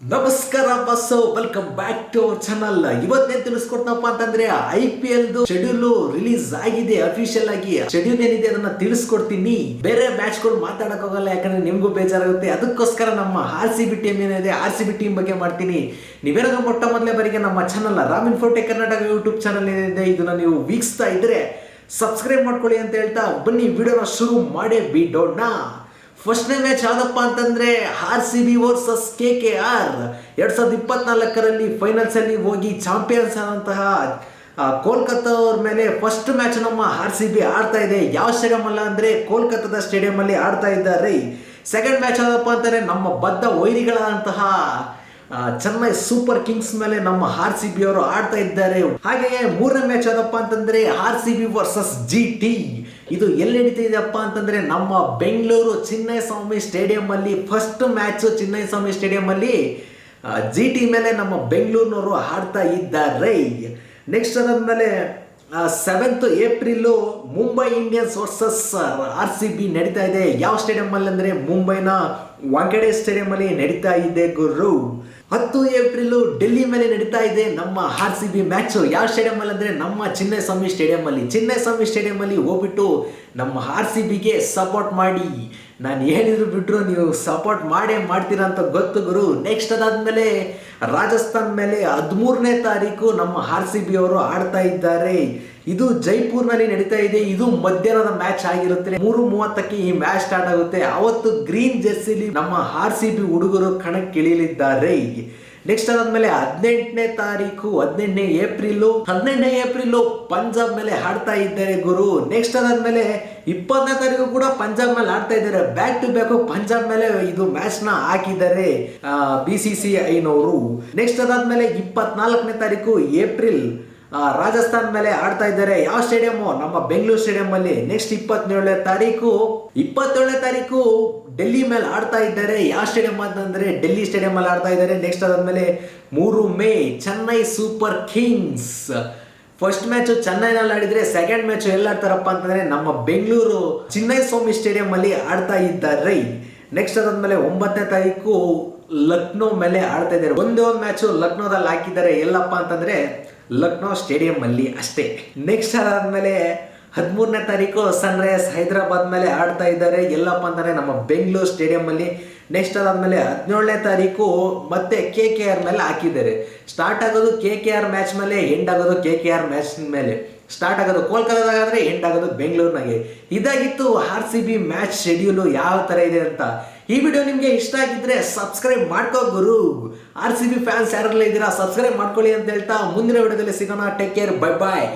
ನಮಸ್ಕಾರ bus welcome back to our channel ಇವತ್ತೇನ್ ತಿಳಿಸ್ಕೊಡ್ತಪ್ಪ ಅಂತಂದ್ರೆ I P L schedule release ಆಗಿದೆ ಅಫಿಷಿಯಲ್ ಆಗಿ. ಶೆಡ್ಯೂಲ್ ಏನಿದೆ ಅದನ್ನ ತಿಳಿಸ್ಕೊಡ್ತೀನಿ. ಬೇರೆ ಮ್ಯಾಚ್ಗಳು ಮಾತಾಡಕ್ ಹೋಗಲ್ಲ ಯಾಕಂದ್ರೆ ನಿಮ್ಗೂ ಬೇಜಾರಾಗುತ್ತೆ. ಅದಕ್ಕೋಸ್ಕರ ನಮ್ಮ ಆರ್ ಸಿ ಬಿ ಟೀಮ್ ಏನಿದೆ ಆರ್ ಸಿ ಬಿ ಟೀಮ್ ಬಗ್ಗೆ ಮಾಡ್ತೀನಿ. ನೀವೇನಾದ್ರೂ ಮೊಟ್ಟ ಮೊದಲೇ ಬಾರಿಗೆ ನಮ್ಮ ಚಾನಲ್ ರಾಮ್ ಫೋಟೆ ಕರ್ನಾಟಕ ಯೂಟ್ಯೂಬ್ ಚಾನಲ್ ಏನಿದೆ, ಇದನ್ನ ನೀವು ವೀಕ್ಷಿಸ್ತಾ ಇದ್ರೆ ಸಬ್ಸ್ಕ್ರೈಬ್ ಮಾಡ್ಕೊಳ್ಳಿ ಅಂತ ಹೇಳ್ತಾ ಬನ್ನಿ. ವಿಡಿಯೋನ ಶುರು ಮಾಡೇ ಬಿಡೋಣ. ಫಸ್ಟ್ನೇ ಮ್ಯಾಚ್ ಯಾವುದಪ್ಪ ಅಂತಂದ್ರೆ R C B versus K K R. ಎರಡು ಸಾವಿರದ ಇಪ್ಪತ್ನಾಲ್ಕರಲ್ಲಿ ಫೈನಲ್ಸ್ ಅಲ್ಲಿ ಹೋಗಿ ಚಾಂಪಿಯನ್ಸ್ ಆದಂತಹ ಕೋಲ್ಕತ್ತಾ ಅವ್ರ ಮೇಲೆ ಫಸ್ಟ್ ಮ್ಯಾಚ್ ನಮ್ಮ ಆರ್ ಸಿ ಬಿ ಆಡ್ತಾ ಇದೆ. ಯಾವ ಸ್ಟೇಡಿಯಂ ಅಲ್ಲ ಅಂದ್ರೆ ಕೋಲ್ಕತ್ತಾದ ಸ್ಟೇಡಿಯಂ ಅಲ್ಲಿ ಆಡ್ತಾ ಇದ್ದಾರೆ. ಸೆಕೆಂಡ್ ಮ್ಯಾಚ್ ಯಾವುದಪ್ಪ ಅಂತಂದ್ರೆ ನಮ್ಮ ಬದ್ಧ ವೈರಿಗಳಾದಂತಹ ಚೆನ್ನೈ ಸೂಪರ್ ಕಿಂಗ್ಸ್ ಮೇಲೆ ನಮ್ಮ ಆರ್ ಸಿ ಬಿ ಅವರು ಆಡ್ತಾ ಇದ್ದಾರೆ. ಹಾಗೆಯೇ ಮೂರನೇ ಮ್ಯಾಚ್ ಅದಪ್ಪ ಅಂತಂದ್ರೆ R C B versus G T. ಇದು ಎಲ್ಲಿ ನಡೀತಾ ಇದೆಯಪ್ಪ ಅಂತಂದ್ರೆ ನಮ್ಮ ಬೆಂಗಳೂರು ಚಿನ್ನೈ ಸ್ವಾಮಿ ಸ್ಟೇಡಿಯಂ ಅಲ್ಲಿ first match Chinnaswamy stadium ಅಲ್ಲಿ ಜಿ ಟಿ ಮೇಲೆ ನಮ್ಮ ಬೆಂಗಳೂರಿನವರು ಆಡ್ತಾ ಇದ್ದಾರೆ. ನೆಕ್ಸ್ಟ್ ಅದಾದ್ಮೇಲೆ seventh April Mumbai Indians versus R C B ನಡೀತಾ ಇದೆ. ಯಾವ ಸ್ಟೇಡಿಯಂ ಅಲ್ಲಿ ಅಂದ್ರೆ ಮುಂಬೈನ ವಾಂಕೆಡೆ ಸ್ಟೇಡಿಯಂ ಅಲ್ಲಿ ನಡೀತಾ ಇದೆ ಗುರು. ಹತ್ತು ಏಪ್ರಿಲ್ ಡೆಲ್ಲಿ ಮೇಲೆ ನಡೀತಾ ಇದೆ ನಮ್ಮ ಆರ್ ಸಿ ಬಿ ಮ್ಯಾಚ್ ಯಾವ ಸ್ಟೇಡಿಯಂ ಅಲ್ಲಿ ಅಂದ್ರೆ ನಮ್ಮ ಚಿನ್ನಸ್ವಾಮಿ ಸ್ಟೇಡಿಯಂ ಅಲ್ಲಿ. ಚಿನ್ನಸ್ವಾಮಿ ಸ್ಟೇಡಿಯಂ ಅಲ್ಲಿ ಹೋಗ್ಬಿಟ್ಟು ನಮ್ಮ ಆರ್ ಸಿ ಬಿಗೆ ಸಪೋರ್ಟ್ ಮಾಡಿ. ನಾನು ಹೇಳಿದ್ರು ಬಿಟ್ಟರು ನೀವು ಸಪೋರ್ಟ್ ಮಾಡೇ ಮಾಡ್ತೀರಾ ಅಂತ ಗೊತ್ತು ಗುರು. ನೆಕ್ಸ್ಟ್ ಅದಾದಮೇಲೆ ರಾಜಸ್ಥಾನ್ ಮೇಲೆ ಹದಿಮೂರನೇ ತಾರೀಕು ನಮ್ಮ ಆರ್ ಸಿ ಬಿ ಅವರು ಆಡ್ತಾ ಇದ್ದಾರೆ. ಇದು ಜೈಪುರ್ನಲ್ಲಿ ನಡೀತಾ ಇದೆ. ಇದು ಮಧ್ಯಾಹ್ನದ ಮ್ಯಾಚ್ ಆಗಿರುತ್ತೆ. ಮೂರು ಮೂವತ್ತಕ್ಕೆ ಈ ಮ್ಯಾಚ್ ಸ್ಟಾರ್ಟ್ ಆಗುತ್ತೆ. ಅವತ್ತು ಗ್ರೀನ್ ಜೆರ್ಸಿಲಿ ನಮ್ಮ ಆರ್ ಸಿ ಬಿ ಹುಡುಗರು ಕಣಕ್ಕಿಳಿಯಲಿದ್ದಾರೆ. ನೆಕ್ಸ್ಟ್ ಅದಾದ್ಮೇಲೆ ಹದಿನೆಂಟನೇ ತಾರೀಕು, ಹದಿನೆಂಟನೇ ಏಪ್ರಿಲ್ ಹದಿನೆಂಟನೇ ಏಪ್ರಿಲ್ ಪಂಜಾಬ್ ಮೇಲೆ ಆಡ್ತಾ ಇದ್ದಾರೆ ಗುರು. ನೆಕ್ಸ್ಟ್ ಅದಾದ್ಮೇಲೆ ಇಪ್ಪತ್ತನೇ ತಾರೀಕು ಕೂಡ ಪಂಜಾಬ್ ಮೇಲೆ ಆಡ್ತಾ ಇದ್ದಾರೆ. ಬ್ಯಾಕ್ ಟು ಬ್ಯಾಕ್ ಪಂಜಾಬ್ ಮೇಲೆ ಇದು ಮ್ಯಾಚ್ನ ಹಾಕಿದ್ದಾರೆ ಬಿ ಸಿ ಸಿ ಐನವರು ನೆಕ್ಸ್ಟ್ ಅದಾದ್ಮೇಲೆ ಇಪ್ಪತ್ನಾಲ್ಕನೇ ತಾರೀಕು ಏಪ್ರಿಲ್ ರಾಜಸ್ಥಾನ್ ಮೇಲೆ ಆಡ್ತಾ ಇದ್ದಾರೆ. ಯಾವ ಸ್ಟೇಡಿಯಂ ನಮ್ಮ ಬೆಂಗಳೂರು ಸ್ಟೇಡಿಯಂ ಅಲ್ಲಿ. ನೆಕ್ಸ್ಟ್ ಇಪ್ಪತ್ತೇಳನೇ ತಾರೀಕು ಇಪ್ಪತ್ತೇಳನೇ ತಾರೀಕು ಡೆಲ್ಲಿ ಮೇಲೆ ಆಡ್ತಾ ಇದ್ದಾರೆ. ಯಾವ ಸ್ಟೇಡಿಯಂ ಅಂತಂದರೆ ಡೆಲ್ಲಿ ಸ್ಟೇಡಿಯಂ ಅಲ್ಲಿ ಆಡ್ತಾ ಇದ್ದಾರೆ. ನೆಕ್ಸ್ಟ್ ಅದಾದಮೇಲೆ ಮೂರು May, Chennai Super Kings. First match ಚೆನ್ನೈನಲ್ಲಿ ಆಡಿದ್ರೆ ಸೆಕೆಂಡ್ ಮ್ಯಾಚ್ ಎಲ್ಲಿ ಆಡ್ತಾರಪ್ಪ ಅಂತಂದ್ರೆ ನಮ್ಮ ಬೆಂಗಳೂರು ಚಿನ್ನೈ ಸ್ವಾಮಿ ಸ್ಟೇಡಿಯಂ ಅಲ್ಲಿ ಆಡ್ತಾ ಇದ್ದಾರೆ. ನೆಕ್ಸ್ಟ್ ಅದಾದಮೇಲೆ ಒಂಬತ್ತನೇ ತಾರೀಕು ಲಕ್ನೋ ಮೇಲೆ ಆಡ್ತಾ ಇದ್ದಾರೆ. ಒಂದೇ ಒಂದು ಮ್ಯಾಚ್ ಲಕ್ನೋದಲ್ಲಿ ಹಾಕಿದ್ದಾರೆ ಎಲ್ಲಪ್ಪ ಅಂತಂದ್ರೆ ಲಕ್ನೋ ಸ್ಟೇಡಿಯಂ ಅಲ್ಲಿ ಅಷ್ಟೇ. ನೆಕ್ಸ್ಟ್ ಅದಾದ್ಮೇಲೆ ಹದಿಮೂರನೇ ತಾರೀಕು ಸನ್ರೈಸ್ ಹೈದರಾಬಾದ್ ಮೇಲೆ ಆಡ್ತಾ ಇದ್ದಾರೆ. ಎಲ್ಲಪ್ಪ ಅಂದರೆ ನಮ್ಮ ಬೆಂಗಳೂರು ಸ್ಟೇಡಿಯಮಲ್ಲಿ ನೆಕ್ಸ್ಟ್ ಅದಾದಮೇಲೆ ಹದಿನೇಳನೇ ತಾರೀಕು ಮತ್ತೆ ಕೆ ಕೆ ಆರ್ ಮೇಲೆ ಹಾಕಿದ್ದಾರೆ. ಸ್ಟಾರ್ಟ್ ಆಗೋದು ಕೆ ಕೆ ಆರ್ ಮ್ಯಾಚ್ ಮೇಲೆ ಎಂಡ್ ಆಗೋದು ಕೆ ಕೆ ಆರ್ ಮ್ಯಾಚ್ ಮೇಲೆ. ಸ್ಟಾರ್ಟ್ ಆಗೋದು ಕೋಲ್ಕತ್ತಾದಾಗಾದ್ರೆ ಎಂಡ್ ಆಗೋದು ಬೆಂಗಳೂರಿನಾಗೆ. ಇದಾಗಿತ್ತು R C B match schedule ಯಾವ ಥರ ಇದೆ ಅಂತ. ಈ ವಿಡಿಯೋ ನಿಮಗೆ ಇಷ್ಟ ಆಗಿದ್ರೆ ಸಬ್ಸ್ಕ್ರೈಬ್ ಮಾಡ್ಕೋ ಗುರು. ಆರ್ ಸಿ ಬಿ ಫ್ಯಾನ್ಸ್ ಯಾರಲ್ಲ ಇದ್ದೀರಾ ಸಬ್ಸ್ಕ್ರೈಬ್ ಮಾಡ್ಕೊಳ್ಳಿ ಅಂತ ಹೇಳ್ತಾ ಮುಂದಿನ ವಿಡಿಯೋದಲ್ಲಿ ಸಿಗೋಣ. Take care bye bye